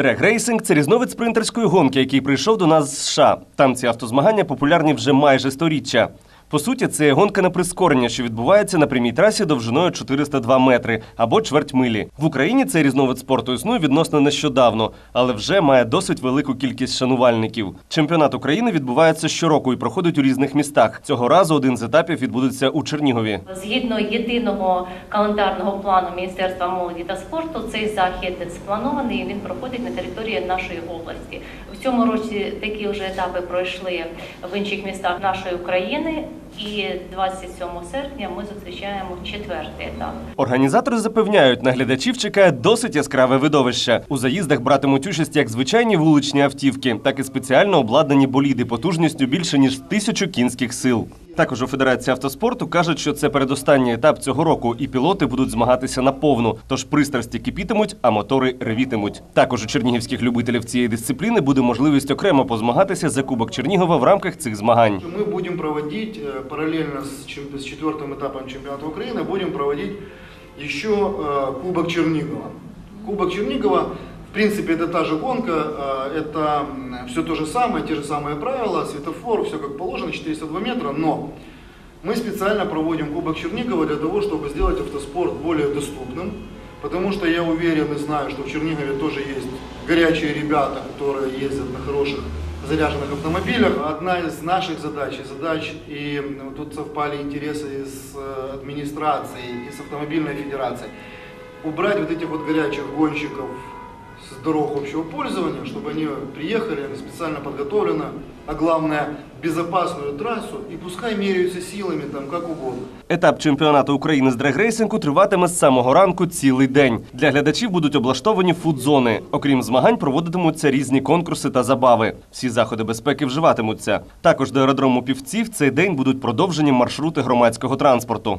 Дрек-рейсинг – це різновид спринтерської гонки, який прийшов до нас з США. Там ці автозмагання популярні вже майже сторіччя. По суті, це гонка на прискорення, що відбувається на прямій трасі довжиною 402 метри або чверть милі. В Україні цей різновид спорту існує відносно нещодавно, але вже має досить велику кількість шанувальників. Чемпіонат України відбувається щороку і проходить у різних містах. Цього разу один з етапів відбудеться у Чернігові. Згідно єдиного календарного плану Міністерства молоді та спорту, цей захід спланований. і Він проходить на території нашої області. В цьому році такі вже етапи пройшли в інших містах нашої України. І 27 серпня ми зустрічаємо четвертий етап. Організатори запевняють, на глядачів чекає досить яскраве видовище. У заїздах братимуть участь як звичайні вуличні автівки, так і спеціально обладнані боліди потужністю більше ніж тисячу кінських сил. Також у Федерації автоспорту кажуть, що це передостанній етап цього року, і пілоти будуть змагатися наповну. Тож пристрасті кипітимуть, а мотори ревітимуть. Також у чернігівських любителів цієї дисципліни буде можливість окремо позмагатися за Кубок Чернігова в рамках цих змагань. Мы будем проводить э, параллельно с, чем- с четвертым этапом чемпионата Украины, будем проводить еще э, Кубок Чернигова. Кубок Чернигова, в принципе, это та же гонка, э, это все то же самое, те же самые правила, светофор, все как положено, 402 метра, но мы специально проводим Кубок Чернигова для того, чтобы сделать автоспорт более доступным, потому что я уверен и знаю, что в Чернигове тоже есть горячие ребята, которые ездят на хороших заряженных автомобилях. Одна из наших задач, задач, и м, тут совпали интересы с э, администрацией, и с автомобильной федерацией, убрать вот этих вот горячих гонщиков дорог общего пользования, чтобы они приехали на специально подготовленную, а главное, безопасную трассу, и пускай меряются силами там как угодно. Етап чемпіонату України з дрегрейсингу триватиме з самого ранку цілий день. Для глядачів будуть облаштовані фудзони. Окрім змагань, проводитимуться різні конкурси та забави. Всі заходи безпеки вживатимуться. Також до аеродрому півці в цей день будуть продовжені маршрути громадського транспорту.